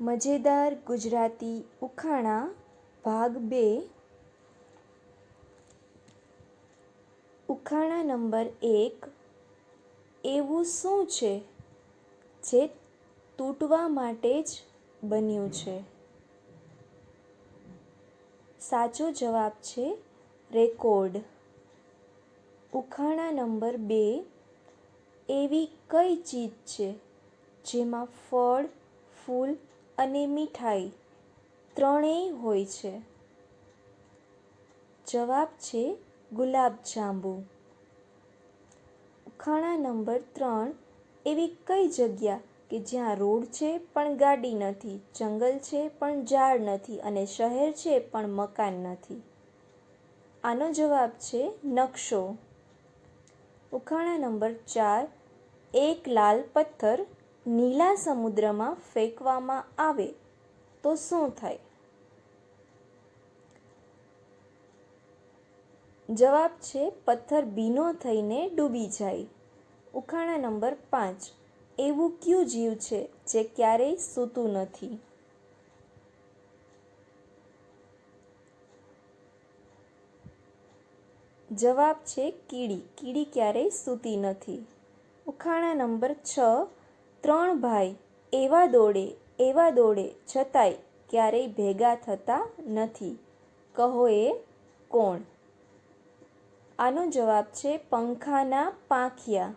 મજેદાર ગુજરાતી ઉખાણા, ભાગ બે. ઉખાણા નંબર એક, એવું શું છે જે તૂટવા માટે જ બન્યું છે? સાચો જવાબ છે રેકોર્ડ. ઉખાણા નંબર બે એવી કઈ ચીજ છે જેમાં ફળ, ફૂલ અને મીઠાઈ ત્રણેય હોય છે. જવાબ છે ગુલાબજાંબુ ઉખાણા નંબર ત્રણ એવી કઈ જગ્યા કે જ્યાં રોડ છે પણ ગાડી નથી, જંગલ છે પણ ઝાડ નથી અને શહેર છે પણ મકાન નથી? આનો જવાબ છે નકશો. ઉખાણા નંબર ચાર, એક લાલ પથ્થર નીલા સમુદ્રમાં ફેંકવામાં આવે તો શું થાય? જવાબ છે, પથ્થર ભીનો થઈને ડૂબી જાય. ઉખાણા નંબર પાંચ. એવું કયું જીવ છે જે ક્યારેય સૂતું નથી? જવાબ છે, કીડી. કીડી ક્યારેય સૂતી નથી. ઉખાણા નંબર છ. ત્રણ ભાઈ, એવા દોડે એવા દોડે, છતાંય ક્યારેય ભેગા થતા નથી. કહો એ કોણ? આનો જવાબ છે પંખાના પાંખિયા.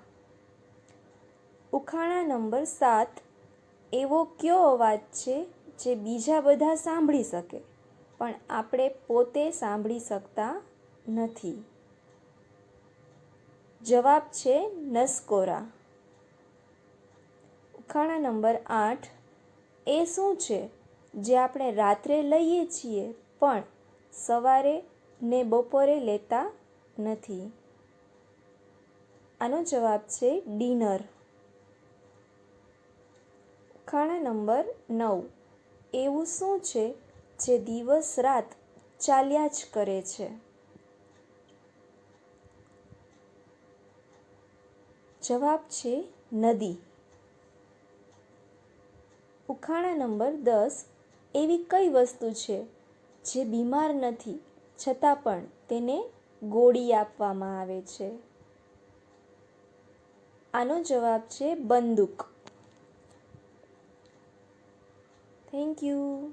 ઉખાણા નંબર સાત. એવો કયો અવાજ છે જે બીજા બધા સાંભળી શકે, પણ આપણે પોતે સાંભળી શકતા નથી? જવાબ છે નસકોરા. ઉખાણા નંબર આઠ એ શું છે જે આપણે રાત્રે લઈએ છીએ પણ સવારે ને બપોરે લેતા નથી? આનો જવાબ છે ડિનર. ખાણા નંબર નવ. એવું શું છે જે દિવસ રાત ચાલ્યા જ કરે છે? જવાબ છે નદી. ઉખાણા નંબર દસ એવી કઈ વસ્તુ છે જે બીમાર નથી, છતાં પણ તેને ગોળી આપવામાં આવે છે? આનો જવાબ છે બંદૂક. Thank you